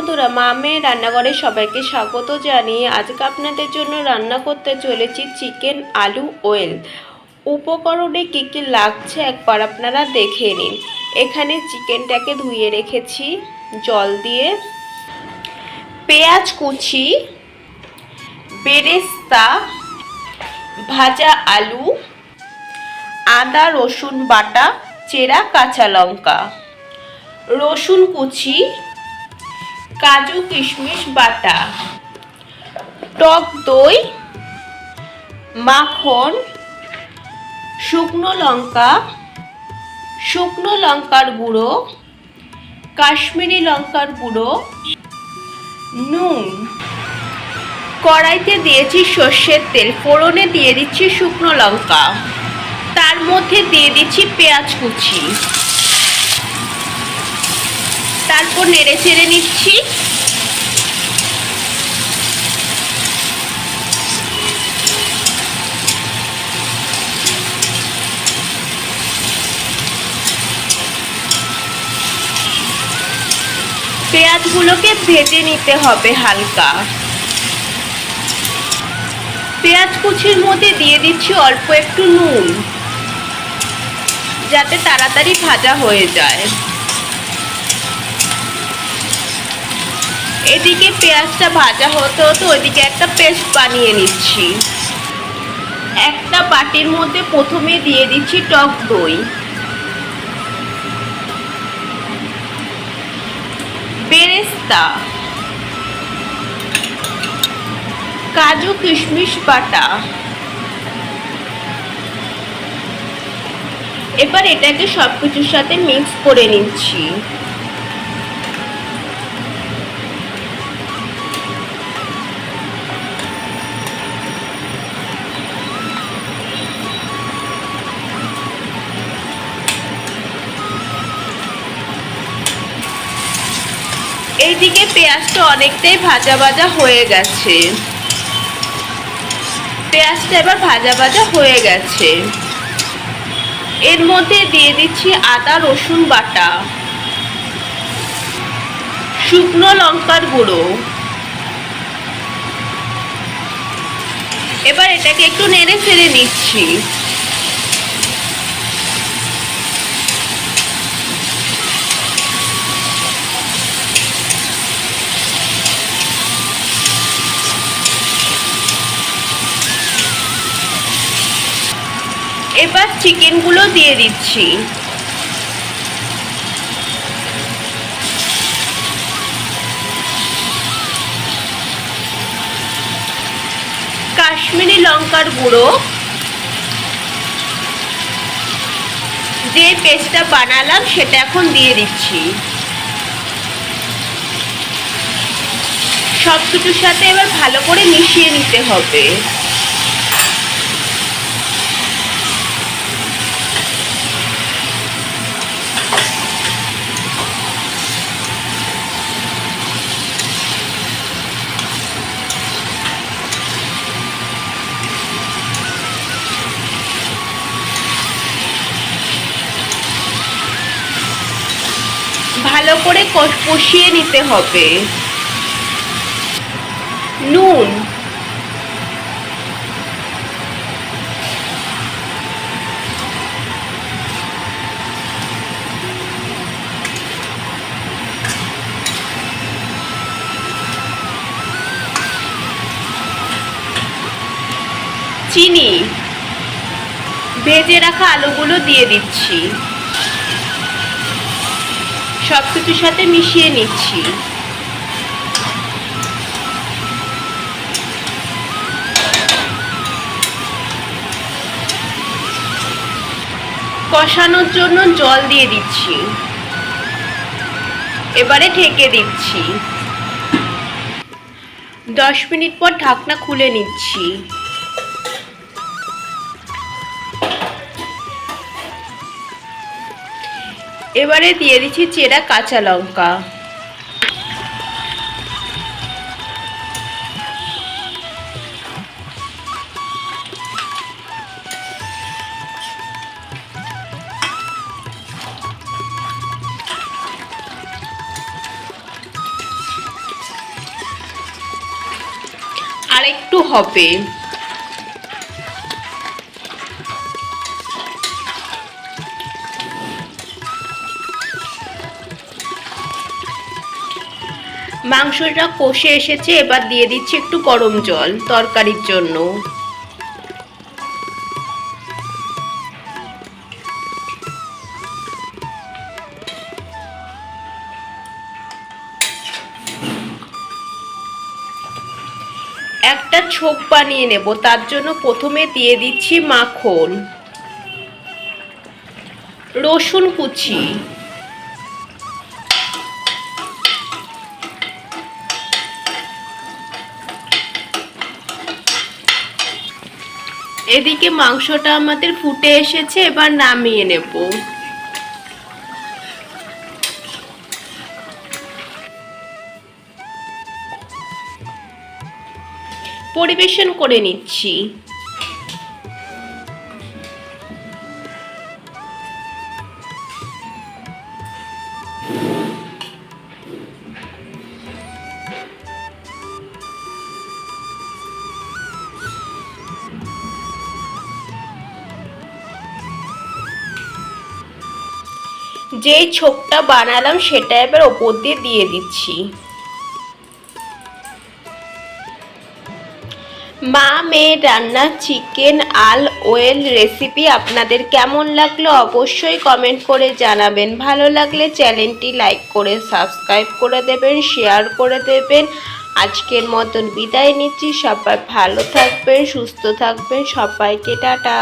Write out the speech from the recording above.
বন্ধুরা মা মেয়ে রান্নাঘরে সবাইকে স্বাগত জানিয়ে আজকে আপনাদের জন্য রান্না করতে চলেছি চিকেন আলু ওয়েল। উপকরণে কী কী লাগছে একবার আপনারা দেখে নিন। এখানে চিকেনটাকে ধুয়ে রেখেছি, জল দিয়ে। পেঁয়াজ কুচি, বেরেস্তা, ভাজা আলু, আদা, রসুন বাটা, চেরা, কাঁচা লঙ্কা। রসুন কুচি কাজু কিশমিশ বাটা, টক দই, মাখন, শুকনো লঙ্কা, শুকনো লঙ্কার গুঁড়ো, কাশ্মীরি লঙ্কার গুঁড়ো, নুন। কড়াইতে দিয়েছি সর্ষের তেল, ফোড়নে দিয়ে দিচ্ছি শুকনো লঙ্কা। তার মধ্যে দিয়ে দিচ্ছি পেঁয়াজ কুচি। তারপর নেড়ে চেড়ে নিচ্ছি। পেঁয়াজগুলোকে ভেজে নিতে হবে হালকা। পেঁয়াজ কুচির মধ্যে দিয়ে দিচ্ছি অল্প একটু নুন, যাতে তাড়াতাড়ি ভাজা হয়ে যায়। এদিকে পেঁয়াজটা ভাজা হতে হতে ওইদিকে একটা পেস্ট বানিয়ে নিচ্ছি। একটা বাটির মধ্যে প্রথমে দিয়ে দিচ্ছি টক দই। বেরেস্তা। কাজু কিশমিশ বাটা। এবার এটাকে সব কিছুর সাথে মিক্স করে নিচ্ছি। এইদিকে পেঁয়াজটা অনেকটাই ভাজা ভাজা হয়ে গেছে। পেঁয়াজটা এবার ভাজা ভাজা হয়ে গেছে। এর মধ্যে দিয়ে দিচ্ছি আদা, রসুন বাটা, শুকনো লঙ্কার গুঁড়ো। এবার এটাকে একটু নেড়ে ছেড়ে নিচ্ছি। এবার চিকেনগুলো দিয়ে দিচ্ছি। কাশ্মীরি লঙ্কার গুঁড়ো। যে পেস্টটা বানালাম সেটা এখন দিয়ে দিচ্ছি। সব কিছুর সাথে এবার ভালো করে মিশিয়ে নিতে হবে। ভালো করে কষ- কষিয়ে নিতে হবে। নুন। চিনি। ভেজে রাখা আলুগুলো দিয়ে দিচ্ছি। সব সাথে মিশিয়ে নিচ্ছি। কষানোর জন্য জল দিয়ে দিচ্ছি। এবারে ঢেকে দিচ্ছি। দশ মিনিট পর ঢাকনা খুলে নিচ্ছি। এবারে দিয়ে দিচ্ছি চেরা কাঁচা লঙ্কা। আর একটু হবে। মাংসটা কষে এসেছে, এবার দিয়ে দিচ্ছি একটু গরম জল তরকারির জন্য। একটা ছোপ বানিয়ে নেব, তার জন্য প্রথমে দিয়ে দিচ্ছি মাখন, রসুন কুচি। এদিকে মাংসটা আমাদের ফুটে এসেছে এবার নামিয়ে নেব। পরিবেশন করে নিচ্ছি। যেই ছোপটা বানালাম সেটা এবার ওপর দিয়ে দিয়ে দিচ্ছি। মা, মেয়ে, রান্না, চিকেন, আল, ওয়েল রেসিপি আপনাদের কেমন লাগল অবশ্যই কমেন্ট করে জানাবেন। ভালো লাগলে চ্যানেলটি লাইক করে, সাবস্ক্রাইব করে দেবেন, শেয়ার করে দেবেন। আজকের মতন বিদায় নিচ্ছি, সবাই ভালো থাকবেন, সুস্থ থাকবেন, সবাইকে টাটা।